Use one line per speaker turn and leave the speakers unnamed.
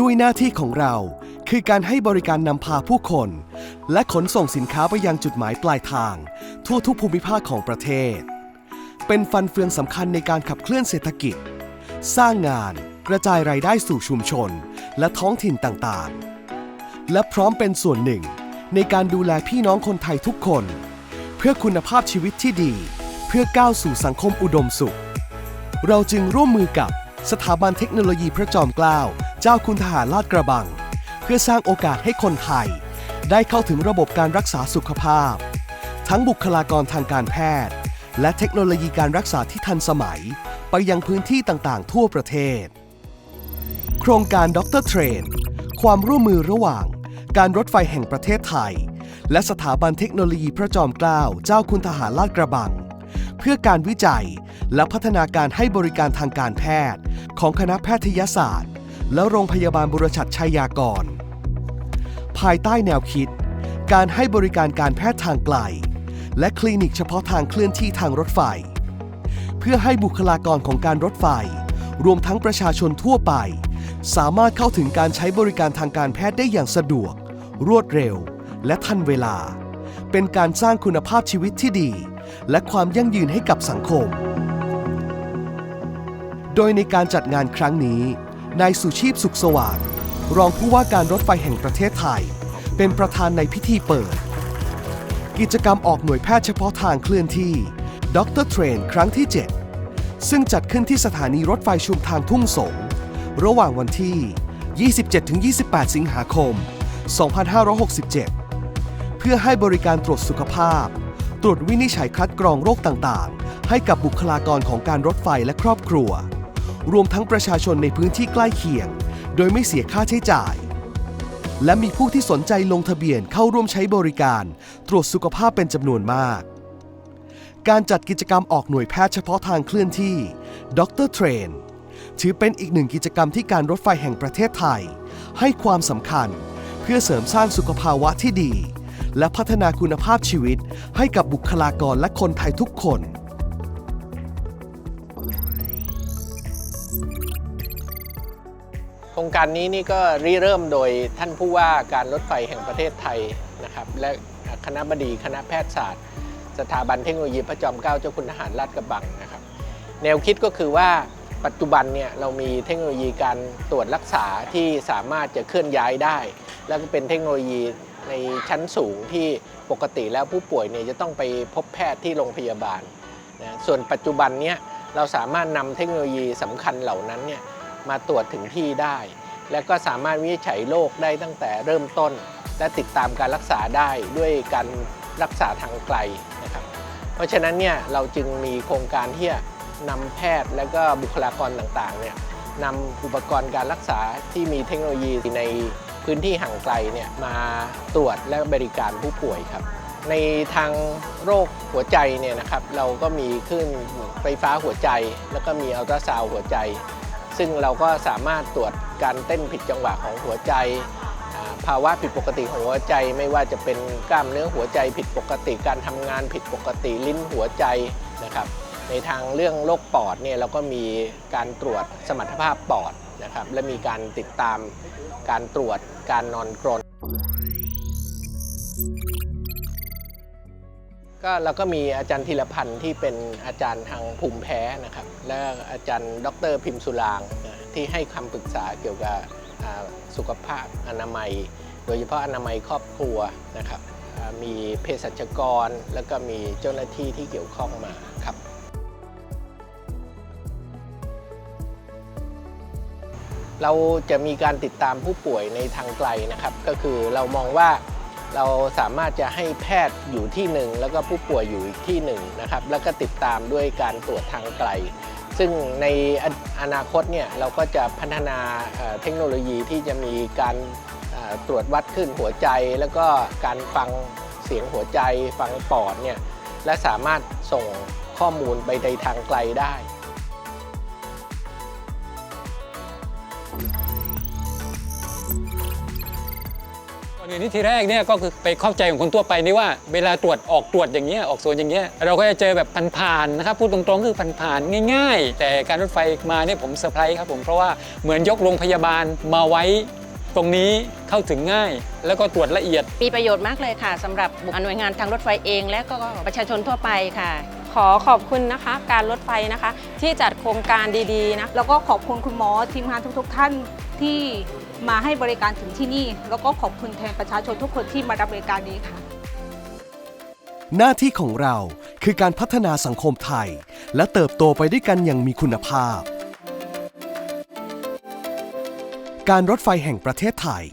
ด้วยหน้าที่ของเรา คือการให้บริการนำพาผู้คน และขนส่งสินค้าไปยังจุดหมายปลายทาง ทั่วทุกภูมิภาคของประเทศ เป็นฟันเฟืองสำคัญในการขับเคลื่อนเศรษฐกิจ สร้างงานกระจายรายได้สู่ชุมชน และท้องถิ่นต่างๆ และพร้อมเป็นส่วนหนึ่ง ในการดูแลพี่น้องคนไทยทุกคน เพื่อคุณภาพชีวิตที่ดี เพื่อก้าวสู่สังคมอุดมสุข เราจึงร่วมมือกับสถาบันเทคโนโลยีพระจอมเกล้า เจ้าคุณทหารลาดกระบัง เพื่อสร้างโอกาสให้คนไทย ได้เข้าถึงระบบการรักษาสุขภาพ ทั้งบุคลากรทางการแพทย์ และเทคโนโลยีการรักษาที่ทันสมัย ไปยังพื้นที่ต่างๆ ทั่วประเทศ โครงการด็อกเตอร์เทรนความร่วมมือระหว่าง การรถไฟแห่งประเทศไทย และสถาบันเทคโนโลยีพระจอมเกล้าเจ้าคุณทหารลาดกระบัง เพื่อการวิจัยและพัฒนาการให้บริการทางการแพทย์ ของคณะแพทยศาสตร์ และโรงพยาบาลบุรชัดชัยยากร ภายใต้แนวคิด การให้บริการการแพทย์ทางไกล และคลินิกเฉพาะทางเคลื่อนที่ทางรถไฟ เพื่อให้บุคลากรของการรถไฟ รวมทั้งประชาชนทั่วไป สามารถเข้าถึงการใช้บริการทางการแพทย์ได้อย่างสะดวก รวดเร็ว และทันเวลา เป็นการสร้างคุณภาพชีวิตที่ดี และความยั่งยืนให้กับสังคม โดยในการจัดงานครั้งนี้ นายสุชีพสุขสว่าง รองผู้ว่าการรถไฟแห่งประเทศไทย เป็นประธานในพิธีเปิด กิจกรรมออกหน่วยแพทย์เฉพาะทางเคลื่อนที่ด็อกเตอร์เทรนครั้งที่ 7 ซึ่งจัดขึ้นที่สถานีรถไฟชุมทางทุ่งสง ระหว่างวันที่ 27-28 สิงหาคม 2567 เพื่อให้บริการตรวจสุขภาพ ตรวจวินิจฉัยคัดกรองโรคต่างๆ ให้กับบุคลากรของการรถไฟและครอบครัว รวมทั้งประชาชนในพื้นที่ใกล้เคียง โดยไม่เสียค่าใช้จ่าย และมีผู้ที่สนใจลงทะเบียนเข้าร่วมใช้บริการ ตรวจสุขภาพเป็นจำนวนมาก การจัดกิจกรรมออกหน่วยแพทย์เฉพาะทางเคลื่อนที่ดรเทรนถือเป็นอีกหนึ่งกิจกรรมที่การรถไฟแห่งประเทศไทย ให้ความสำคัญเพื่อเสริมสร้างสุขภาวะที่ดี และพัฒนาคุณภาพชีวิตให้กับบุคลากรและคนไทยทุกคน
โครงการนี้นี่ก็ริเริ่มโดยท่านผู้ว่าการรถไฟแห่งประเทศไทยนะครับ และคณะบดีคณะแพทยศาสตร์ สถาบันเทคโนโลยีพระจอมเกล้าเจ้าคุณทหารลาดกระบังนะครับ แนวคิดก็คือว่าปัจจุบันเนี่ยเรามีเทคโนโลยีการตรวจรักษาที่สามารถจะเคลื่อนย้ายได้ แล้วก็เป็นเทคโนโลยีในชั้นสูงที่ปกติแล้วผู้ป่วยเนี่ยจะต้องไปพบแพทย์ที่โรงพยาบาลนะส่วนปัจจุบันเนี่ย เราสามารถนำเทคโนโลยีสำคัญเหล่านั้นเนี่ยมาตรวจถึงที่ได้ แล้วก็สามารถวินิจฉัยโรคได้ตั้งแต่เริ่มต้น และติดตามการรักษาได้ด้วยการรักษาทางไกลนะครับ เพราะฉะนั้นเนี่ยเราจึงมีโครงการที่จะนำแพทย์และก็บุคลากรต่างๆเนี่ยนำอุปกรณ์การรักษาที่มีเทคโนโลยีในพื้นที่ห่างไกลเนี่ยมาตรวจและบริการผู้ป่วยครับ ในทางโรคหัวใจเนี่ยนะครับเราก็มีคลื่นไฟฟ้าหัวใจ แล้วก็มีอัลตราซาวด์หัวใจ ซึ่งเราก็สามารถตรวจการเต้นผิดจังหวะของหัวใจ ภาวะผิดปกติของหัวใจ ไม่ว่าจะเป็นกล้ามเนื้อหัวใจผิดปกติการทำงานผิดปกติลิ้นหัวใจนะครับในทางเรื่องโรคปอดเนี่ยเราก็มีการตรวจสมรรถภาพปอดนะครับและมีการติดตามการตรวจการนอนกรน ก็เราก็มีอาจารย์ธีรพันธ์ที่เป็นอาจารย์ทางภูมิแพ้นะครับ และอาจารย์ดรพิมพ์สุรางที่ให้คำปรึกษาเกี่ยวกับสุขภาพอนามัย โดยเฉพาะอนามัยครอบครัวนะครับมีเภสัชกร แล้วก็มีเจ้าหน้าที่ที่เกี่ยวข้องมาครับ เราจะมีการติดตามผู้ป่วยในทางไกลนะครับ ก็คือเรามองว่า เราสามารถจะให้แพทย์อยู่ที่หนึ่งแล้วก็ผู้ป่วยอยู่อีกที่หนึ่งนะครับแล้วก็ติดตามด้วยการตรวจทางไกล ซึ่งในอนาคตเนี่ยเราก็จะพัฒนาเทคโนโลยีที่จะมีการตรวจวัดขึ้นหัวใจ แล้วก็การฟังเสียงหัวใจฟังปอดเนี่ยและสามารถส่งข้อมูลไปในทางไกลได้
กก่อนอื่นนี่ทีแรกเนี่ยก็คือไปเข้าใจของคนทั่วไปนี่ว่าเวลาตรวจออกตรวจอย่างเงี้ยออกสวนอย่างเงี้ยเราก็จะเจอแบบผ่านๆนะครับพูดตรงๆคือผ่านๆง่าย ๆ แต่การรถไฟมาเนี่ยผมเซอร์ไพรส์ครับผมเพราะว่าเหมือนยกโรงพยาบาลมาไว้ตรงนี้เข้าถึงง่าย แล้วก็ตรวจละเอียด
มีประโยชน์มากเลยค่ะสำหรับหน่วยงานทางรถไฟเอง และก็ประชาชนทั่วไปค่ะ
ขอขอบคุณนะคะ การรถไฟนะคะ ที่จัดโครงการดีๆนะ
แล้วก็ขอบคุณคุณหมอทีมงานทุก ๆ ท่านที่ มาให้บริการถึงที่นี่ แล้วก็ขอบคุณแทนประชาชนทุกคนที่มารับบริการนี้ค่ะ
หน้าที่ของเราคือการพัฒนาสังคมไทย และเติบโตไปด้วยกันอย่างมีคุณภาพ การรถไฟแห่งประเทศไทย